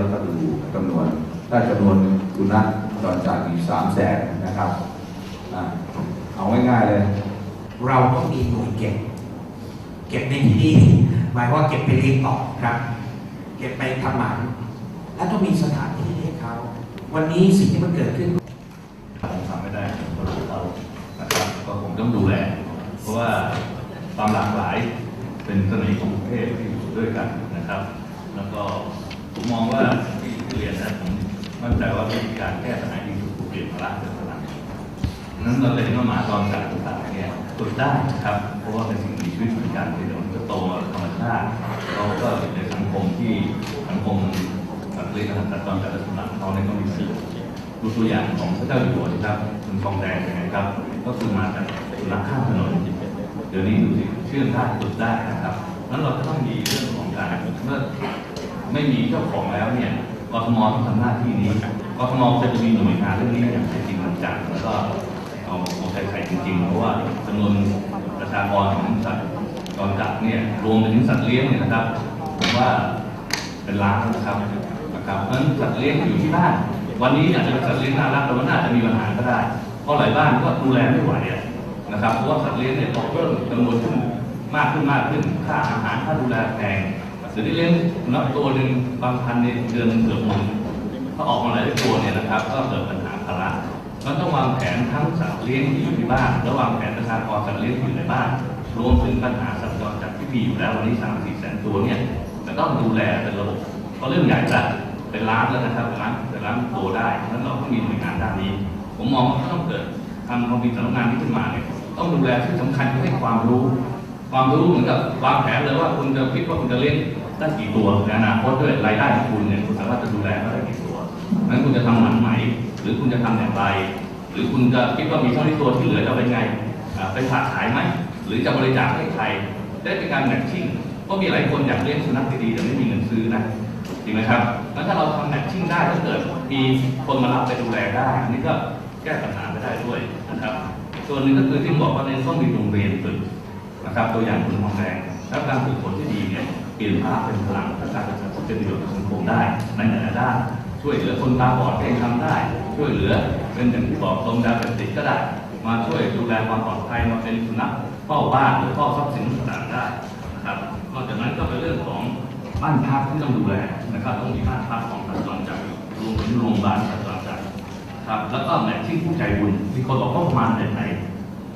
เราก็ดูจำนวน ถ้าจำนวนสุนัขจรจัดอีกสามแสนนะครับอะเอาง่ายๆเลย เราต้องมีหน่วยเก็บ เก็บในที่นี่หมายว่าเก็บไปเลี้ยงต่อครับ เก็บไปทำหมันและต้องมีสถานที่ให้เขาวันนี้สิ่งที่มันเกิดขึ้นผมทำไม่ได้คนละเรานะครับก็ผมต้องดูแลเพราะว่าความหลากหลายเป็นเสน่ห์ของประเทศที่อยู่ด้วยกันนะครับ แล้วก็ ผมมองว่าที่เรียนนะผมมั่นใจว่าวิธีการแก้ปัญหาที่สุดคือเปลี่ยนภาระเป็นพลังนั้นเราเห็นว่ามาตอนจากต่างๆเนี่ยฝึกได้นะครับ เพราะว่าเป็นสิ่งมีชีวิตเหมือนกันที่เดี๋ยวมันจะโตมาธรรมชาติเราก็อยู่ในสังคมที่สังคมสัตว์เลี้ยงสัตว์จรจัดและสุนัขเขาเนี่ยก็มีสื่อดูตัวอย่างของพระเจ้าอยู่หัวนะครับคุณทองแดงเป็นไงครับ ก็คือมาจากสุนัขข้ามถนนเดี๋ยวนี้ดูสิเชื่อมได้ฝึกได้นะครับนั้นเราจะต้องมีเรื่องของการเมื่อ ไม่มีเจ้าของแล้วเนี่ยกทมต้องทำหน้าที่นี้กทมจะจะมีหน่วยงานเรื่องนี้อย่างจริงจังแล้วก็เอาเอาใจใส่จริงๆ เพราะว่าจำนวนประชากรของสัตว์จรจัดเนี่ยรวมไปถึงสัตว์เลี้ยงเนี่ยนะครับผมว่าเป็นล้านนะครับนะครับเพราะฉะนั้นสัตว์เลี้ยงอยู่ที่บ้าน วันนี้อาจจะเป็นสัตว์เลี้ยงน่ารักแต่วันหน้าจะมีปัญหาก็ได้ เพราะหลายบ้านก็ดูแลไม่ไหวอะนะครับเพราะว่าสัตว์เลี้ยงเนี่ยต้อเพิ่มจำนวนขึ้นมากขึ้นมากขึ้นค่าอาหารค่าดูแลแพง เดี๋ยวนี้เลี้ยงนับตัวหนึ่งบางพันในเดือนเกือบหมื่นถ้าออกมาหลายตัวเนี่ยนะครับก็เกิดปัญหาภาระมันต้องวางแผนทั้งสัตว์เลี้ยงที่อยู่ที่บ้านและวางแผนประชากรสัตว์เลี้ยงที่อยู่ในบ้าน รวมถึงปัญหาสัตว์จรจัดที่มีอยู่แล้ววันนี้สามสี่แสนตัวเนี่ยจะต้องดูแลเป็นระบบเพราะเรื่องใหญ่แล้วเป็นล้านแล้วนะครับเป็นล้านเป็นล้านตัวได้เพราะฉะนั้นเราต้องมีหน่วยงานด้านนี้ ผมมองว่าต้องเกิดทำความมีสำนักงานนี้ขึ้นมาเนี่ยต้องดูแลที่สำคัญคือให้ความรู้ ความรู้เหมือนกับวางแผนเลยว่าคุณจะคิดว่าคุณจะเลี้ยง ได้กี่ตัวในอนาคตด้วยรายได้ของคุณเนี่ยคุณสามารถจะดูแลเขาได้กี่ตัวนั้นคุณจะทำหมันไหม หรือคุณจะทำอย่างไร หรือคุณจะคิดว่ามีเท่านี้ตัวที่เหลือจะเป็นไงไปฝากขายไหมหรือจะบริจาคให้ใครได้เป็นการแมทชิ่งเพราะมีหลายคนอยากเลี้ยงสุนัขดีๆแต่ไม่มีเงินซื้อนะจริงไหมครับแล้วถ้าเราทำแมทชิ่งได้ถ้าเกิดมีคนมารับไปดูแลได้อันนี้ก็แก้ปัญหาไปได้ด้วยนะครับส่วนหนึ่งก็คือที่บอกว่าในต้องมีโรงเรียนฝึกนะครับตัวอย่างคุณทองแดงแล้วการฝึกฝนที่ดีเนี่ย เปลี่ยนภาพเป็นพลังและการเป็นประโยชน์กับสังคมได้ในหลายๆด้านช่วยเหลือคนตาบอดเองทำได้ ช่วยเหลือเป็นอย่างที่บอกตรงยาเสพติดก็ได้ มาช่วยดูแลความปลอดภัยมาเป็นสุนัขเฝ้าบ้านหรือเฝ้าทรัพย์สินต่างๆได้นะครับนอกจากนั้นก็เป็นเรื่องของบ้านพักที่ต้องดูแลนะครับต้องมีบ้านพักของสัตว์จรจัดรวมถึงโรงพยาบาลสัตว์จรจัดครับแล้วก็แมทชิ่งผู้ใจบุญมีคนบอกว่าประมาณไหน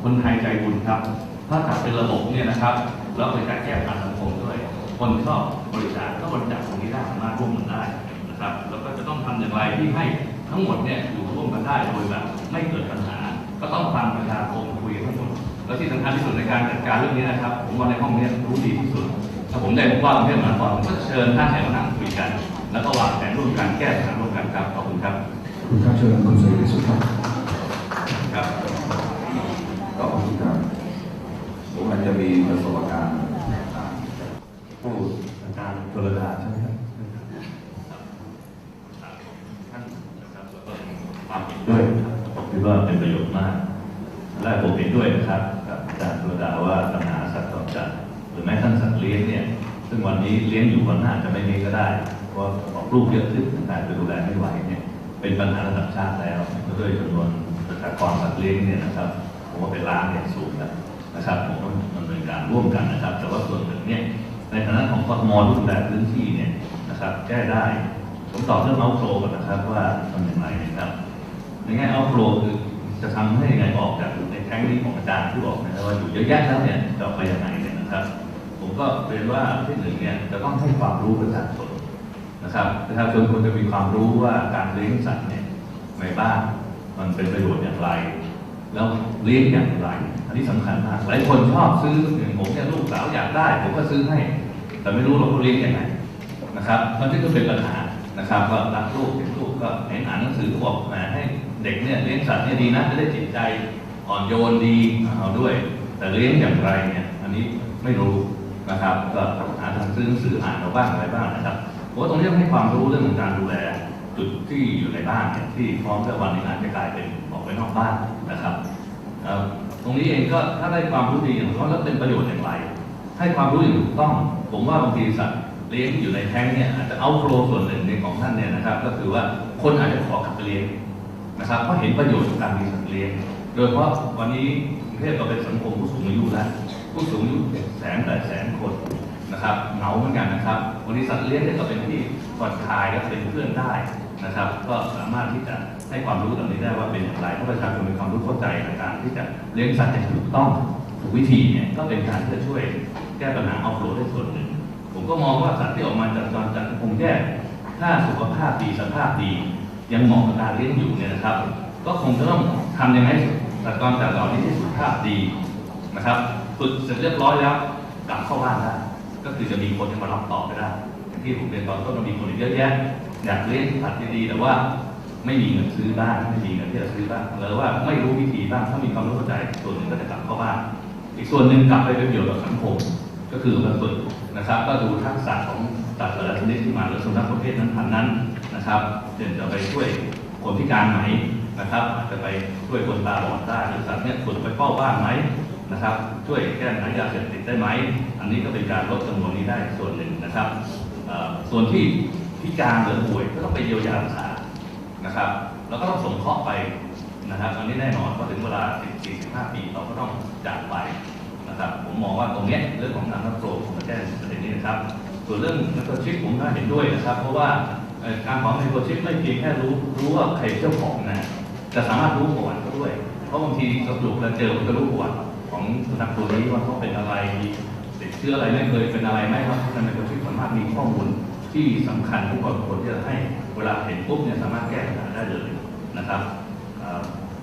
คนไทยใจบุญครับ ถ้าจัดเป็นระบบเนี่ยนะครับ แล้วเป็นการแก้ปัญหาสังคมด้วย คนชอบบริจาคก็บริจาคตรงนี้ได้สามารถร่วมกันได้นะครับ แล้วก็จะต้องทำอย่างไรที่ให้ทั้งหมดเนี่ยอยู่ร่วมกันได้โดยแบบไม่เกิดปัญหา ก็ต้องฟังประชาคมคุยกันทั้งหมดแล้วที่สำคัญที่สุดในการจัดการเรื่องนี้นะครับ ผมว่าในห้องเนี้รู้ดีที่สุดถ้าผมได้ผมว่ากรุงเทพมหานครผมก็เชิญท่านให้มานั่งคุยกัน แล้วก็วางแผนร่วมกันแก้ปัญหาร่วมกันครับขอบคุณครับคุณครับเชิญคุณเสรีสุขครับครับขอบคุณครับผมอาจจะมีประสบการณ์อ่า ผู้อาจารย์ตุลดาใช่ไหมครับท่านนะครับแล้วก็ความเห็นด้วยครับผมคิด ว่าเป็นประโยชน์มาก และผมเห็นด้วยนะครับกับอาจารย์ตุลดาว่าปัญหาสัตว์จรจัดหรือแม้ทั้งสัตว์เลี้ยงเนี่ย ซึ่งวันนี้เลี้ยงอยู่วันหน้าจะไม่มีก็ได้ เพราะออกลูกเยอะขึ้นแต่จะดูแลไม่ไหวเนี่ย เป็นปัญหาระดับชาติแล้วด้วยจำนวนประชากรสัตว์เลี้ยงเนี่ยนะครับ ผมว่าเป็นล้านเนี่ยสูงแล้วนะครับผมต้องดำเนินการร่วมกันนะครับ แต่ว่าส่วนหนึ่งเนี่ย ในฐานะของกทมดูแลพื้นที่เนี่ยนะครับ แก้ได้ ผมตอบเรื่องเอาโฟลก่อนนะครับว่าทำอย่างไรนะครับ ในแง่เอาโฟลคือจะทำให้ยังไงออกจากในแท้งนี้ของอาจารย์ที่บอกนะครับว่าอยู่เยอะแยะแล้วเนี่ยจะไปยังไงเนี่ยนะครับ ผมก็เรียนว่าที่หนึ่งเนี่ยจะต้องให้ความรู้ประชาชนนะครับประชาชนควรจะมีความรู้ว่าการเลี้ยงสัตว์เนี่ยในบ้านมันเป็นประโยชน์อย่างไร แล้วเลี้ยงอย่างไร อันนี้สำคัญมากหลายคนชอบซื้ออย่างผมเนี่ยลูกสาวอยากได้ ผมก็ซื้อให้ แต่ไม่รู้หรอกเขาเลี้ยงยังไงนะครับมันก็เป็นปัญหานะครับว่ารักลูกเห็นลูกก็เห็นอ่านหนังสือบอกแหมให้ เด็กเนี่ยเลี้ยงสัตว์เนี่ยดีนะจะได้จิตใจอ่อนโยนดีเอาด้วย แต่เลี้ยงอย่างไรเนี่ยอันนี้ไม่รู้นะครับก็หาทางซื้อหนังสืออ่านเอาบ้างอะไรบ้างนะครับผมว่าตรงนี้ให้ความรู้เรื่องของการดูแลจุดที่อยู่ในบ้านเนี่ยที่พร้อมจะวันนึงอาจจะกลายเป็นออกไปนอกบ้านนะครับตรงนี้เองก็ถ้าได้ความรู้ดีอย่างเขาแล้วเป็นประโยชน์อย่างไร ให้ความรู้อย่างถูกต้อง ผมว่าบางทีสัตว์เลี้ยงอยู่ในแท้งเนี่ยอาจจะเอาโปรส่วนหนึ่งในของท่านเนี่ยนะครับ ก็คือว่าคนอาจจะขอกลับไปเลี้ยง นะครับเพราะเห็นประโยชน์ของการมีสัตว์เลี้ยง โดยเฉพาะวันนี้กรุงเทพเราเป็นสังคมผู้สูงอายุแล้วผู้สูงอายุแสนแปดแสนคนนะครับเหงาเหมือนกันนะครับวันนี้สัตว์เลี้ยงเนี่ยก็เป็นที่ผ่อนคลายและเป็นเพื่อนได้นะครับ ก็สามารถที่จะให้ความรู้ตรงนี้ได้ว่าเป็นอย่างไรเพราะประชาชนมีความรู้เข้าใจในการที่จะเลี้ยงสัตว์อย่างถูกต้องถูกวิธีเนี่ยก็เป็นการที่จะช่วยแก้ปัญหาเอาโปรได้ส่วนหนึ่ง ผมก็มองว่าสัตว์ที่ออกมาจากจรจัดคงแย่ถ้าสุขภาพดีสภาพดี ยังเหมาะกับการเลี้ยงอยู่เนี่ยนะครับ ก็คงจะต้องทำยังไงสัตว์จรจัดเหล่านี้ที่สุขภาพดีนะครับฝึกเสร็จเรียบร้อยแล้วกลับเข้าบ้านได้ก็คือจะมีคนมารับต่อไปได้อย่างที่ผมเรียนตอนต้นมันมีคนเยอะแยะอยากเลี้ยงสัตว์ดีๆแต่ว่าไม่มีเงินซื้อบ้านไม่มีเงินที่จะซื้อบ้านหรือว่าไม่รู้วิธีบ้างถ้ามีความรู้เข้าใจส่วนหนึ่งก็จะกลับเข้าบ้านอีกส่วนหนึ่งกลับไปเป็นประโยชน์กับสังคมก็คือมาฝึกนะครับ ก็ดูทักษะของสัตว์แต่ละชนิดที่มาหรือสุนัขประเภทนั้นพันนั้น นะครับเช่นจะไปช่วยคนพิการไหมนะครับ จะไปช่วยคนตาบอดได้หรือสัตว์เนี่ยฝึกไปเฝ้าบ้านไหมนะครับ ช่วยแก้ปัญหายาเสพติดได้ไหม อันนี้ก็เป็นการลดจำนวนนี้ได้ส่วนหนึ่งนะครับ ส่วนที่พิการหรือป่วยก็ต้องไปเยียวยารักษานะครับ แล้วก็ต้องส่งเคราะห์ไปนะครับ อันนี้แน่นอนพอถึงเวลา 14 15 ปีเราก็ต้องจากไปนะครับ ผมมองว่าตรงนี้เรื่องของการรับโปรผมจะแก้ประเด็นนี้นะครับ ส่วนเรื่องนักชิปผมก็เห็นด้วยนะครับ เพราะว่า การของไมโครชิปไม่เพียงแค่รู้รู้ว่าใครเจ้าของนะจะสามารถรู้ประวัติเขาด้วย เพราะบางทีสรุปแล้วเจอมันก็รู้ประวัติของสุนัขตัวนี้ว่าเขาเป็นอะไรติดเชื้ออะไรไม่เคยเป็นอะไรไหมครับในไมโครชิปสามารถมีข้อมูลที่สำคัญทุกคนควรที่จะให้เวลาเห็นปุ๊บเนี่ยสามารถแก้ปัญหาได้เลยนะครับ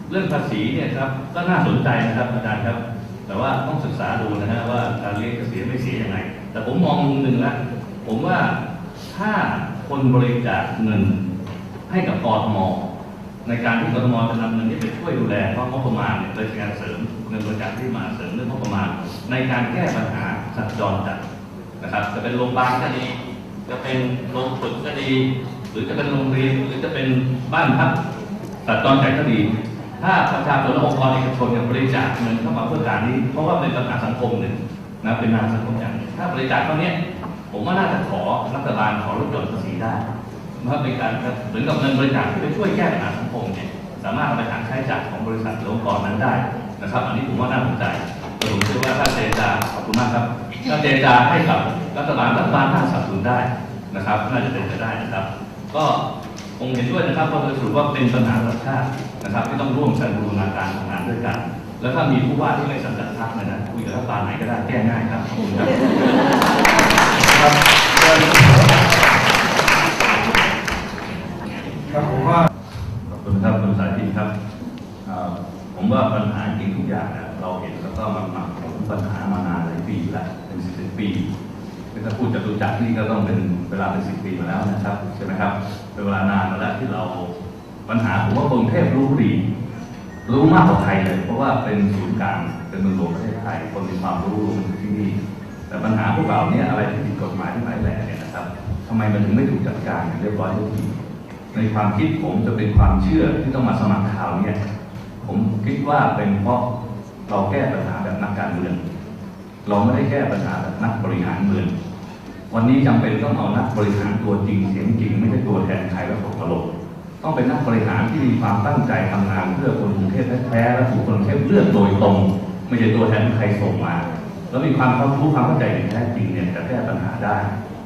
เรื่องภาษีเนี่ยครับก็น่าสนใจนะครับอาจารย์ครับ แต่ว่าต้องศึกษาดูนะฮะว่าการเลี้ยงจะเสียไม่เสียยังไง แต่ผมมองมุมหนึ่งนะผมว่าถ้า คนบริจาคเงินให้กับกทมในการที่กทมจะนำเงินนี้ไปช่วยดูแลเพราะงบประมาณเนี่ยเป็นการเสริมเงินบริจาคที่มาเสริมเรื่องงบประมาณ ในการแก้ปัญหาสัตว์จรจัดนะครับ จะเป็นโรงพยาบาลก็ดี จะเป็นโรงฝึกก็ดี หรือจะเป็นโรงเรียนหรือจะเป็นบ้านพักสัตว์จรจัดก็ดี ถ้าประชาชนและองค์กรเอกชนเนี่ยบริจาคเงินเข้ามาเพื่อการนี้ เพราะว่าเป็นปัญหาสังคมหนึ่งนะเป็นปัญหาสังคมอย่างถ้าบริจาคเท่านี้ ผมว่าน่าจะขอรัฐบาลขอลดหย่อนภาษีได้เพราเป็นการเหมือนกับเงินบริจาคที่ไปช่วยแก้ปัญหาสังคมเนี่ยสามารถเอาไปหักค่าใช้จ่ายของบริษัทหรือองค์กรนั้นได้นะครับ อันนี้ผมว่าน่าสนใจผมเชื่อว่าถ้าเจรจาขอบคุณมากครับถ้าเจรจาให้กับรัฐบาลรัฐบาลน่าสนับสนุนได้นะครับน่าจะเป็นไปได้นะครับ ก็คงเห็นด้วยนะครับเพราะโดยสรุปว่าเป็นปัญหาระดับชาตินะครับที่ต้องร่วมกันบูรณาการทำงานด้วยกัน แล้วถ้ามีผู้ว่าที่ไม่สังกัดพรรคนี่ยนะคุยกับรัฐบาลไหนก็ได้แก้ง่ายครับขอบคุณครับ ครับครับผมว่าขอบคุณครับคุณสาธิตครับผมว่าปัญหาจริงทุกอย่างเนี่ยเราเห็นแล้วก็มันหมักหมปัญหามานานหลายปีแล้วเป็นสิบสิบปีถ้าพูดจะรู้จักนี่ก็ต้องเป็นเวลาเป็นสิบปีมาแล้วนะครับใช่ไหมครับเป็นเวลานานมาแล้วที่เราปัญหาผมว่ากรุงเทพรู้ดี รู้มากกว่าใครเลย เพราะว่าเป็นศูนย์กลางเป็นเมืองหลวงประเทศไทยคนมีความรู้ลงที่นี่ แต่ปัญหาพวกเราเนี่ยอะไรที่ผิดกฎหมายที่หลายแหล่เนี่ยนะครับทำไมมันถึงไม่ถูกจัดการอย่างเรียบร้อยทุกทีในความคิดผมจะเป็นความเชื่อที่ต้องมาสมัครข่าวเนี่ยผมคิดว่าเป็นเพราะเราแก้ปัญหาแบบนักการเมือง เราไม่ได้แก้ปัญหาแบบนักบริหารเมือง วันนี้จำเป็นต้องเอานักบริหารตัวจริงเสียงจริง ไม่ใช่ตัวแทนใครแล้วตกตลกต้องเป็นนักบริหารที่มีความตั้งใจทำงานเพื่อคนกรุงเทพแท้ๆและถูกคนกรุงเทพเลือกโดยตรง ไม่ใช่ตัวแทนใครส่งมา แล้วมีความรู้ความเข้าใจอย่างแท้จริงเนี่ยจะแก้ปัญหาได้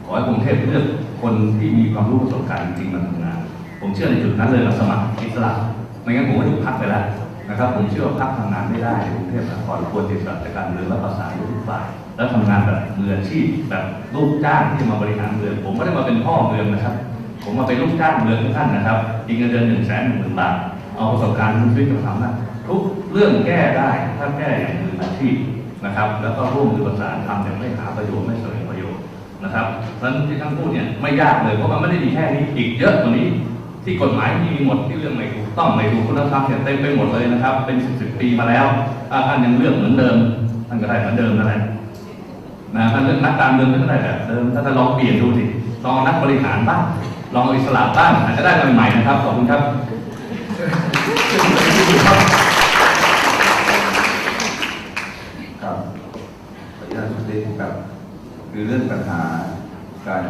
ขอให้กรุงเทพเลือกคนที่มีความรู้ประสบการณ์จริงมาทำงาน ผมเชื่อในจุดนั้นเลยเราสมัครอิสระไม่งั้นผมก็ถูกพักไปแล้วนะครับ ผมเชื่อว่าพักทำงานไม่ได้กรุงเทพมหานครควรจะจัดการเมืองและประสานทุกฝ่าย แล้วทำงานแบบมืออาชีพแบบลูกจ้างที่จะมาบริหารเมืองผมไม่ได้มาเป็นพ่อเมืองนะครับ ผมมาเป็นลูกจ้างเมืองทุกท่านนะครับยิงเงินเดือนหนึ่งแสนหนึ่งหมื่นบาทเอาประสบการณ์ทุกชีวิตมาทำนะทุกเรื่องแก้ได้ถ้าแก้อย่างมืออาชีพ นะครับ แล้วก็ร่วมมือประสานทำอย่างไม่หาประโยชน์ไม่แสวงประโยชน์นะครับเพราะฉะนั้นที่ท่านพูดเนี่ยไม่ยากเลยเพราะมันไม่ได้มีแค่นี้อีกเยอะกว่านี้ที่กฎหมายมีหมดที่เรื่องไม่ถูกต้องไม่ถูกคุณธรรมเนี่ยเต็มไปหมดเลยนะครับ เป็นสิบสิบปีมาแล้วถ้าท่านยังเลือกเหมือนเดิมท่านก็ได้เหมือนเดิมนั่นแหละนะท่านเลือกนักการเมืองก็ได้แบบเดิมถ้าท่านลองเปลี่ยนดูสิลองเอานักบริหารบ้างลองเอาอิสระบ้างอาจจะได้อะไรใหม่ๆนะครับขอบคุณครับ คือเรื่องปัญหาการ